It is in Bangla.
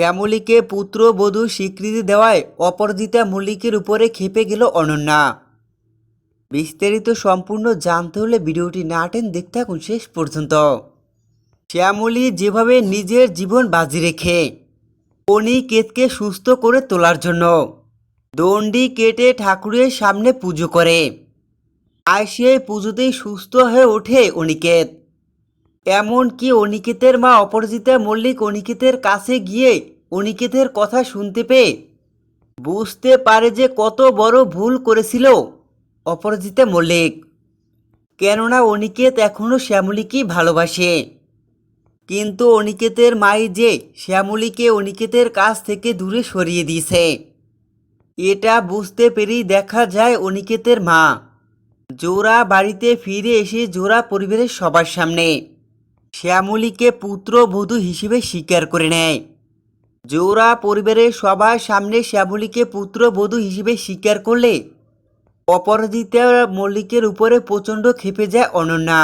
শ্যামলীকে পুত্রবধূ স্বীকৃতি দেওয়ায় অপরাজিতা মল্লিকের উপরে খেপে গেল অনন্যা। বিস্তারিত সম্পূর্ণ জানতে হলে ভিডিওটি না টেন দেখতে থাকুন শেষ পর্যন্ত। শ্যামলী যেভাবে নিজের জীবন বাজি রেখে অনিকেতকে সুস্থ করে তোলার জন্য দণ্ডি কেটে ঠাকুরের সামনে পুজো করে, আর সেই পুজোতেই সুস্থ হয়ে ওঠে অনিকেত। এমনকি অনিকেতের মা অপরাজিতা মল্লিক অনিকেতের কাছে গিয়ে অনিকেতের কথা শুনতে পেয়ে বুঝতে পারে যে কত বড় ভুল করেছিল অপরাজিতা মল্লিক। কেননা অনিকেত এখনও শ্যামলীকেই ভালোবাসে। কিন্তু অনিকেতের মাই যে শ্যামলীকে অনিকেতের কাছ থেকে দূরে সরিয়ে দিয়েছে, এটা বুঝতে পেরেই দেখা যায় অনিকেতের মা। জোড়া বাড়িতে ফিরে এসে জোড়া পরিবারের সবার সামনে শ্যামলীকে পুত্রবধূ হিসেবে স্বীকার করে নেয়। জোড়া পরিবারের সবার সামনে শ্যামলীকে পুত্রবধূ হিসেবে স্বীকার করলে অপরাজিতা মল্লিকের উপরে প্রচণ্ড ক্ষেপে যায় অনন্যা।